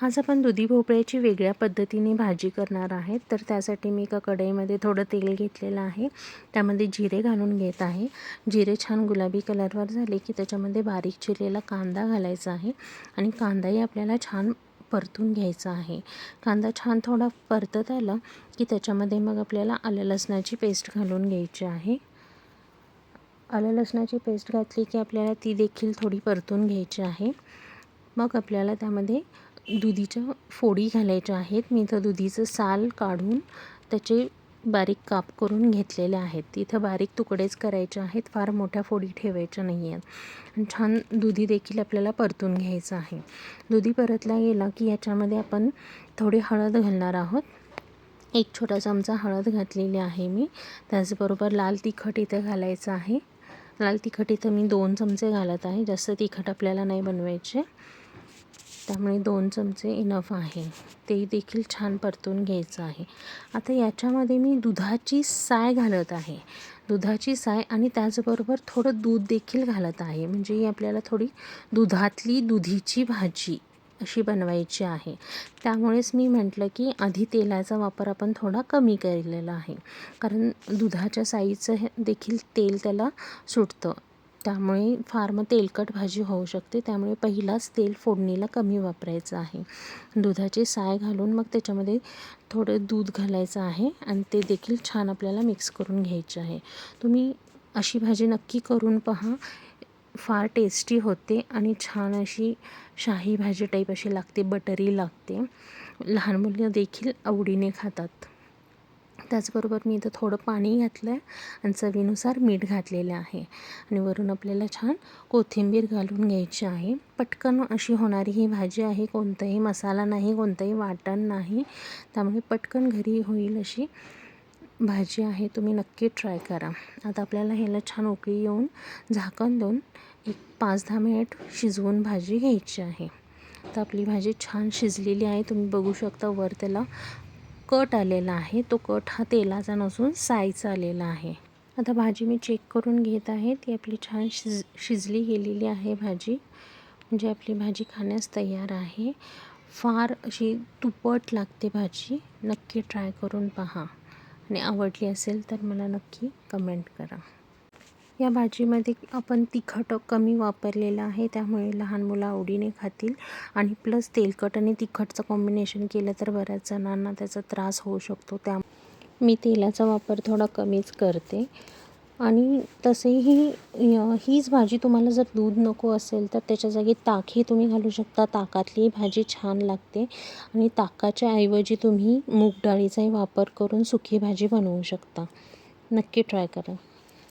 आज आपण दुधी भोपळ्याची वेगळ्या पद्धतीने भाजी करणार आहेत. तर त्यासाठी मी एका कढईमध्ये थोडं तेल घेतलेलं आहे. त्यामध्ये जिरे घालून घेत आहे. जिरे छान गुलाबी कलरवर झाले की त्याच्यामध्ये बारीक चिरलेला कांदा घालायचा आहे आणि कांदाही आपल्याला छान परतून घ्यायचा आहे. कांदा छान थोडा परतत आला की त्याच्यामध्ये मग आपल्याला आलं लसणाची पेस्ट घालून घ्यायची आहे. आलं लसणाची पेस्ट घातली की आपल्याला ती देखील थोडी परतून घ्यायची आहे. मग आपल्याला त्यामध्ये दुधीच्या फोडी घालायच्या आहेत. मी इथं दुधीचं साल काढून त्याचे बारीक काप करून घेतलेले आहेत. तिथं बारीक तुकडेच करायचे आहेत. फार मोठ्या फोडी ठेवायच्या नाही आहेत छान दुधी देखील आपल्याला परतून घ्यायचं आहे. दुधी परतला गेला की याच्यामध्ये आपण थोडी हळद घालणार आहोत. एक छोटा चमचा हळद घातलेली आहे मी. त्याचबरोबर लाल तिखट इथं घालायचं आहे. लाल तिखट इथं मी दोन चमचे घालत आहे. जास्त तिखट आपल्याला नाही बनवायचे. त्यामुळे दोन चमचे इनफ आहे. ते देखील छान परतून घ्यायचं आहे. आता याच्यामध्ये मी दुधाची साय घालत आहे. दुधाची साय आणि त्याचबरोबर थोडं दूध देखील घालत आहे. म्हणजे ही आपल्याला थोडी दुधातली दुधीची भाजी अशी बनवायची आहे. त्यामुळेच मी म्हटलं की आधी तेलाचा वापर आपण थोडा कमी केलेला आहे. कारण दुधाच्या साईचं देखील तेल त्याला सुटतं. त्यामुळे फार मग तेलकट भाजी होऊ शकते. त्यामुळे पहिलाच तेल फोडणीला कमी वापरायचं आहे. दुधाची साय घालून मग त्याच्यामध्ये थोडं दूध घालायचं आहे आणि ते देखील छान आपल्याला मिक्स करून घ्यायचे आहे. तुम्ही अशी भाजी नक्की करून पहा. फार टेस्टी होते आणि छान अशी शाही भाजी टाईप अशी लागते बटरी लागते. लहान मुलं देखील आवडीने खातात. त्याचबरोबर मी इथं थोडं पाणी घातलं आहे आणि चवीनुसार मीठ घातलेलं आहे. आणि वरून आपल्याला छान कोथिंबीर घालून घ्यायची आहे. पटकन अशी होणारी ही भाजी आहे कोणताही मसाला नाही कोणतंही वाटण नाही. त्यामुळे पटकन घरी होईल अशी भाजी आहे. तुम्ही नक्की ट्राय करा. आता आपल्याला ह्याला छान उकळी येऊन झाकण देऊन एक पाच दहा मिनिट शिजवून भाजी घ्यायची आहे. तर आपली भाजी छान शिजलेली आहे. तुम्ही बघू शकता वर त्याला कट आलेला आहे. तो कट हा तेलाचा नसून सायचा आलेला आहे. आता भाजी मी चेक करून घेत आहे. ती आपली छान शिज शिजली गेलेली आहे भाजी. म्हणजे आपली भाजी खाण्यास तयार आहे. फार अशी तुपट लागते भाजी. नक्की ट्राय करून पहा. आणि आवडली असेल तर मला नक्की कमेंट करा. या भाजीमध्ये आपण तिखट कमी वापरलेलं आहे त्यामुळे लहान मुलं आवडीने खातील. आणि प्लस तेलकट आणि तिखटचं कॉम्बिनेशन केलं तर बऱ्याच जणांना त्याचा त्रास होऊ शकतो. त्या मी तेलाचा वापर थोडा कमीच करते. आणि तसेही हीच भाजी तुम्हाला जर दूध नको असेल तर त्याच्या जागी ताकही तुम्ही घालू शकता. ताकातली भाजी छान लागते. आणि ताकाच्या ऐवजी तुम्ही मूग डाळीचाही वापर करून सुकी भाजी बनवू शकता. नक्की ट्राय करा.